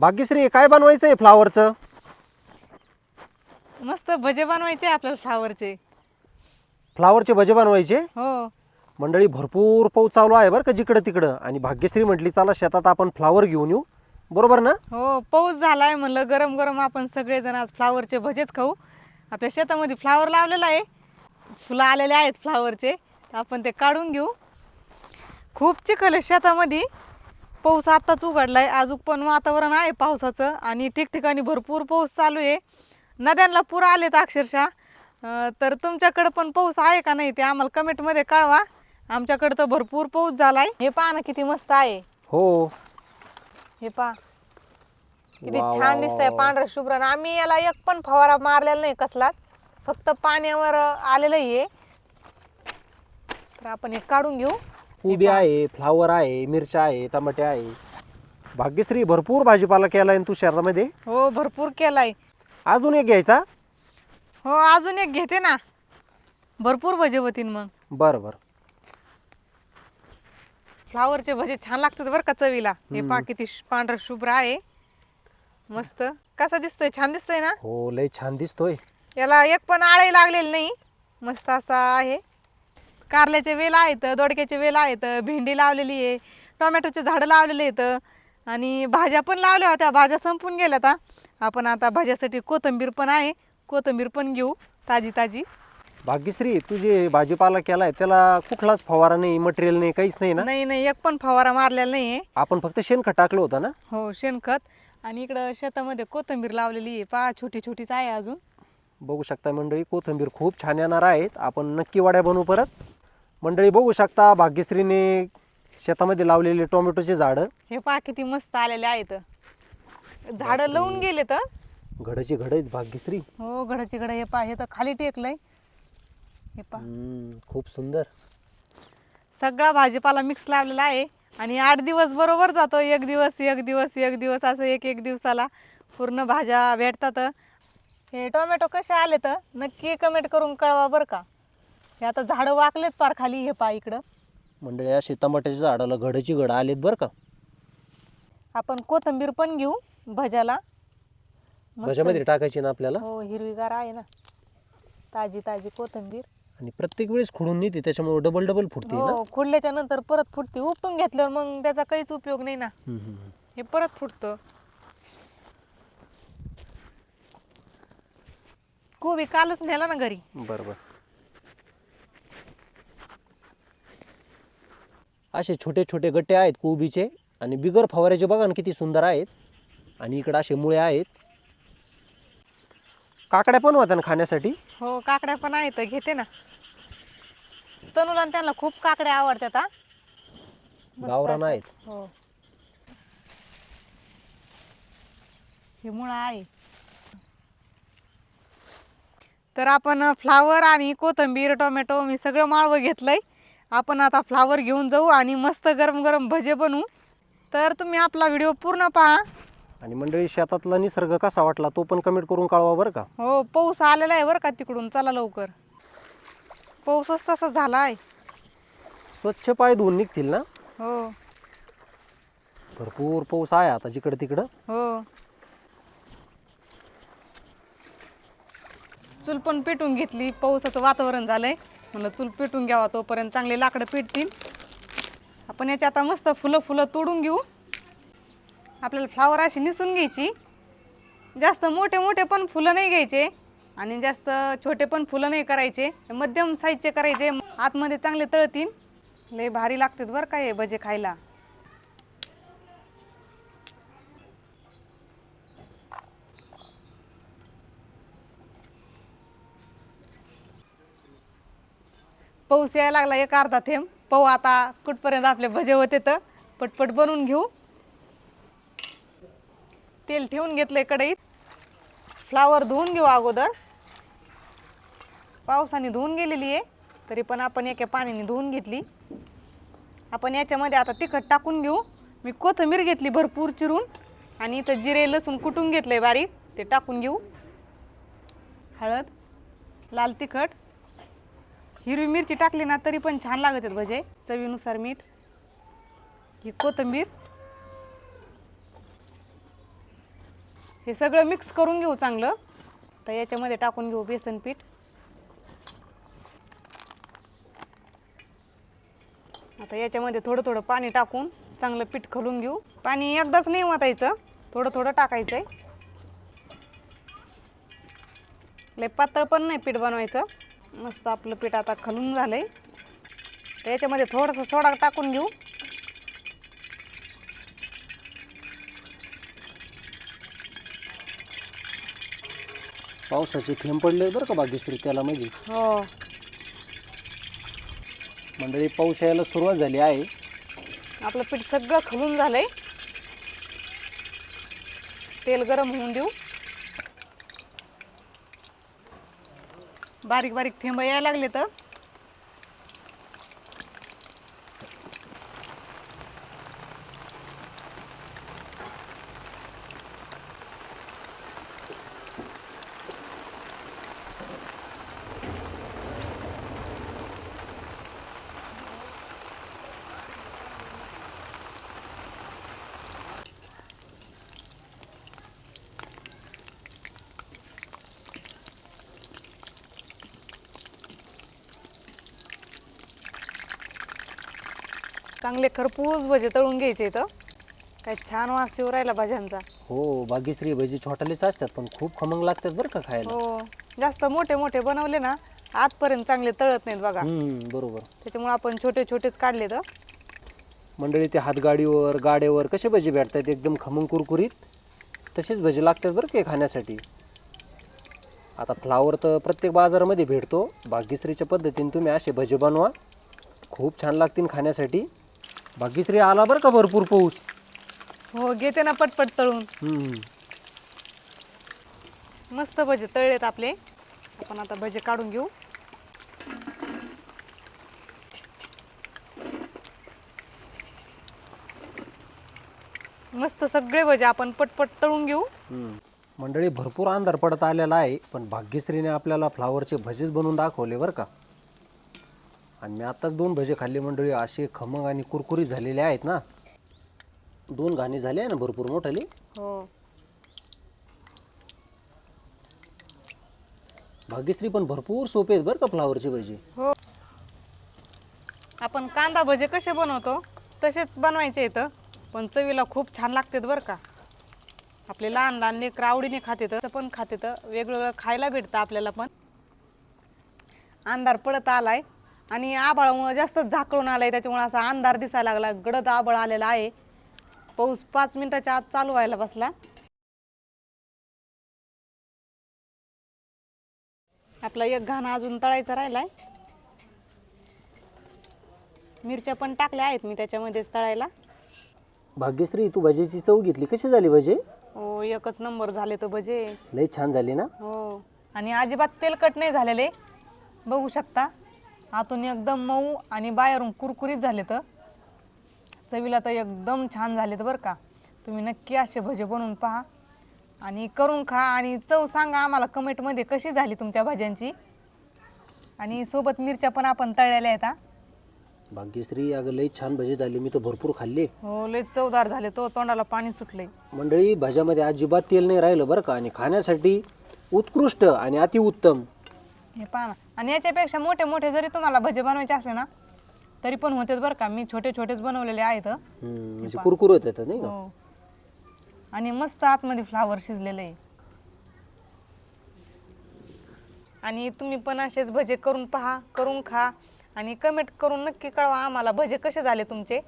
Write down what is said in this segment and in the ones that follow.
भाग्यश्री काय बनवायचं आहे फ्लावरचं मस्त भजे बनवायचे आपल्याला फ्लावरचे फ्लावरचे भजे बनवायचे? हो. मंडळी भरपूर पाऊस चालू आहे बरं का जिकडं तिकडं. आणि भाग्यश्री म्हटली चला शेतात आपण फ्लावर घेऊन येऊ. बरोबर ना? हो पाऊस झालाय म्हणलं गरम गरम आपण सगळेजण आज फ्लावरचे भजेच खाऊ. आपल्या शेतामध्ये फ्लावर लावलेला आहे. फुलं आलेले आहेत फ्लावरचे आपण ते काढून घेऊ. खूप चिखल आहे शेतामध्ये. पाऊस आत्ताच उघडलाय. अजून पण वातावरण आहे पावसाचं आणि ठिकठिकाणी भरपूर पाऊस चालू आहे. नद्यांना पूर आलेत अक्षरशः. तर तुमच्याकडं पण पाऊस आहे का नाही ते आम्हाला कमेंटमध्ये कळवा. आमच्याकडं तर भरपूर पाऊस झालाय. हे पहा ना किती मस्त आहे. हो. हे पहा. किती छान दिसतंय. पांढरं शुभ्र आणि आम्ही याला एक पण फवारा मारलेला नाही कसलाच. फक्त पाण्यावर आलेलं आहे. तर आपण हे काढून घेऊ. उभी आहे फ्लावर आहे मिरच्या आहे टमाटे आहे. भाग्यश्री भरपूर भाजीपाला केला आहे तू शेतामध्ये हो भरपूर केलाय. अजून एक घ्यायचा? हो अजून एक घेते ना. भरपूर भजे होतील मग. बरं बरं. फ्लावरचे भजे छान लागतात बरं का चवीला. हे पहा किती श- पांढरं शुभ्र आहे. मस्त. कसा दिसतोय? छान दिसतोय ना? हो लय छान दिसतोय. याला एक पण आळही लागलेली नाही. मस्त असा आहे. कारल्याचे वेल आहेत दोडक्याचे वेल आहेत भेंडी लावलेली आहे टोमॅटोचे झाडं लावलेले आहेत आणि भाज्या पण लावल्या होत्या भाज्या संपून गेल्या आता आपण आता भाज्यासाठी कोथिंबीर पण आहे कोथिंबीर पण घेऊ ताजी ताजी. भाग्यश्री तू जे भाजीपाला केलाय त्याला कुठलाच फवारा नाही मटेरियल नाही काहीच नाही ना? नाही नाही एक पण फवारा मारलेला नाही आपण फक्त शेणखत टाकलं होतं ना? हो शेणखत. आणि इकडं शेतामध्ये कोथिंबीर लावलेली आहे पहा छोटी छोटीच आहे अजून. बघू शकता मंडळी कोथिंबीर खूप छान येणार आहेत. आपण नक्की वाड्या बनवू परत. मंडळी बघू शकता भाग्यश्रीने शेतामध्ये लावलेले टोमॅटोचे झाडं. हे पहा किती मस्त आलेले आहेत. झाडं लावून गेले तर? घडाची घड आहेत भाग्यश्री. हो घडाची घड हे पहा हे तर खाली टेकलंय. हे पहा. हम्म, खूप सुंदर. सगळा भाजीपाला मिक्स लावलेला आहे आणि आठ दिवस बरोबर जातो. एक दिवस एक दिवस एक दिवस असं एक एक दिवसाला पूर्ण भाज्या भेटतात. हे टोमॅटो कसे आले तर नक्की कमेंट करून कळवा बरं का. हे आता झाडं वाकलेत पार खाली हे पहा इकडं. मंडळी असे टमाट्याच्या झाडाला घडाची घड आलेत बरं का? आपण कोथिंबीर पण घेऊ भज्याला. मस्त. भाज्यामध्ये टाकायची ना आपल्याला? हो हिरवीगार आहे ना. ताजी ताजी कोथिंबीर. आणि प्रत्येक वेळेस खुडून नेते त्याच्यामुळे डबल डबल फुटते ना? हो खुडल्याच्या नंतर परत फुटते. उपटून घेतल्यावर मग त्याचा काहीच उपयोग नाही ना. हम्म, हम्म. हे परत फुटतं. कोबी कालच नेला ना घरी. बरं बरं. असे छोटे छोटे गट्टे आहेत कोबीचे आणि बिगर फवाऱ्याचे बघा ना किती सुंदर आहेत. आणि इकडं असे मुळे आहेत. काकड्या पण होत्या ना खाण्यासाठी? हो काकड्या पण आहेत. घेते ना. तनुला आणि त्यांना खूप काकड्या आवडतात हा. मस्त गावरान. आहेत. हो. हे मुळा आहे. तर आपण फ्लावर आणि कोथिंबीर टोमॅटो मी सगळं माळवं घेतलंय. आपण आता फ्लावर घेऊन जाऊ आणि मस्त गरम गरम भजे बनवू. तर तुम्ही आपला व्हिडिओ पूर्ण पहा. आणि मंडळी शेतातला निसर्ग कसा वाटला तो पण कमेंट करून कळवा बरं का? हो पाऊस आलेला आहे बरं का तिकडून. चला लवकर. पाऊसच तसा झाला आहे स्वच्छ पाय धुवून निघतील ना? हो. भरपूर पाऊस आहे आता जिकडं तिकडं हो. चूल पण पेटून घेतली. पावसाचं वातावरण झालंय. म्हणलं चूल पेटून घ्यावा तोपर्यंत चांगले लाकडं पेटतील. आपण याची आता मस्त फुलं फुलं तोडून घेऊ. आपल्याला फ्लावर अशी निसून घ्यायची. जास्त मोठे मोठे पण फुलं नाही घ्यायचे आणि जास्त छोटे पण फुलं नाही करायचे. मध्यम साईजचे करायचे. आतमध्ये चांगले तळतील. लय भारी लागतात बरं काय हे भजे खायला. पाऊस यायला लागला एक अर्धा थेंब. पाहू आता कुठपर्यंत आपले भजे होते तर. पटपट बनवून घेऊ. तेल ठेवून घेतलंय कढईत. फ्लावर धुवून घेऊ अगोदर. पावसाने धुवून गेलेली आहे तरी पण आपण एका पाण्याने धुवून घेतली. आपण याच्यामध्ये आता तिखट टाकून घेऊ. मी कोथिंबीर घेतली भरपूर चिरून. आणि इथं जिरे लसूण कुटून घेतलंय बारीक. ते टाकून घेऊ. हळद लाल तिखट. हिरवी मिरची टाकली ना तरी पण छान लागत आहेत भजे. चवीनुसार मीठ ही कोथिंबीर. हे सगळं मिक्स करून घेऊ चांगलं. तर याच्यामध्ये टाकून घेऊ बेसन पीठ. आता याच्यामध्ये थोडं थोडं पाणी टाकून चांगलं पीठ खलून घेऊ. पाणी एकदाच नाही वाटायचं थोडं थोडं टाकायचं आहे लय पातळ पण नाही पीठ बनवायचं. मस्त आपलं पीठ आता खलून झालंय. तर याच्यामध्ये थोडंसं सोडा टाकून घेऊ. पावसाचे थेंब पडले बरं का भाग्यश्री त्याला म्हणजे हो. मंडळी पाऊस यायला सुरुवात झाली आहे. आपलं पीठ सगळं खलून झालंय. तेल गरम होऊन देऊ. बारीक बारीक थेंब यायला लागले तर? चांगले खरपूस भजे तळून घ्यायचे इथं. काय छान वास येऊ राहिला भाज्यांचा. हो भाग्यश्री भजी छोटालेच असतात पण खूप खमंग लागतात बरं का खायला. हो जास्त मोठे मोठे बनवले ना आजपर्यंत चांगले तळत नाहीत बघा. हम्म, बरोबर. त्याच्यामुळे आपण छोटे छोटेच काढले तर. मंडळी ते हातगाडीवर गाड्यावर कसे भजी भेटतात? एकदम खमंग कुरकुरीत. तसेच भजी लागतात बरं का हे खाण्यासाठी. आता फ्लावर तर प्रत्येक बाजारामध्ये भेटतो. भाग्यश्रीच्या पद्धतीने तुम्ही असे भजे बनवा. खूप छान लागतील खाण्यासाठी. भाग्यश्री आला बरं का भरपूर पाऊस? हो घेते ना पटपट तळून. हम्म. मस्त भजे तळलेत आपले. आपण आता भजे काढून घेऊ. मस्त सगळे भजे आपण पटपट तळून घेऊ. हम्म. मंडळी भरपूर अंधार पडत आलेला आहे पण भाग्यश्रीने आपल्याला फ्लावरचे भजेच बनवून दाखवले बरं का. आणि मी आत्ताच दोन भजे खाल्ले मंडळी असे खमंग आणि कुरकुरीत झालेले आहेत ना. दोन घाणी झाले आहे ना भरपूर मोठाली. हो. भाग्यश्री पण भरपूर सोपे आहेत बरं का फ्लावरचे भजी. हो. आपण कांदा भजे कसे बनवतो तसेच बनवायचे इथं. पण चवीला खूप छान लागतात बरं का. आपले लहान लहान लेकरं आवडीने खाते तसं पण खाते तर वेगवेगळं खायला भेटतं आपल्याला पण. अंधार पडत आलाय. आणि आबाळामुळं जास्त झाकळून आलाय त्याच्यामुळे असा अंधार दिसायला लागला. गडद आबळ आलेला आहे. पाऊस पाच मिनिटाच्या आत चालू व्हायला बसला. आपला एक घाणा अजून तळायचा राहिलाय. मिरच्या पण टाकल्या आहेत मी त्याच्यामध्येच तळायला. भाग्यश्री तू भजीची चव घेतली? कशी झाली भजे? हो एकच नंबर झाले तर भजे. लई छान झाली ना? हो. आणि अजिबात तेलकट नाही झालेले. बघू शकता. आतून एकदम मऊ आणि बाहेरून कुरकुरीत झाले तर चवीला तर एकदम छान झाले तर बरं का. तुम्ही नक्की असे भजे बनवून पहा आणि करून खा आणि चव सांगा आम्हाला कमेंटमध्ये कशी झाली तुमच्या भाज्यांची. आणि सोबत मिरच्या पण आपण तळलेल्या आहेत हा. भाग्यश्री अगं लई छान भजी झाली. मी तर भरपूर खाल्ले. हो लय चवदार झाले तो तोंडाला पाणी सुटलंय. मंडळी भाज्यामध्ये अजिबात तेल नाही राहिलं बरं का. आणि खाण्यासाठी उत्कृष्ट आणि अतिउत्तम हे पहा ना. आणि याच्यापेक्षा मोठे मोठे जरी तुम्हाला भजे बनवायचे असले ना तरी पण होतेच बरं का. मी छोटे छोटेच बनवलेले आहेत. हम्म, म्हणजे कुरकुर नाही का? हो. आणि मस्त आतमध्ये फ्लावर शिजलेलं आहे. आणि तुम्ही पण असेच भजे करून पहा करून खा. आणि कमेंट करून नक्की कळवा आम्हाला भजे कसे झाले तुमचे.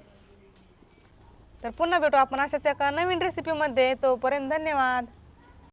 तर पुन्हा भेटू आपण अशाच एका नवीन रेसिपीमध्ये तोपर्यंत धन्यवाद.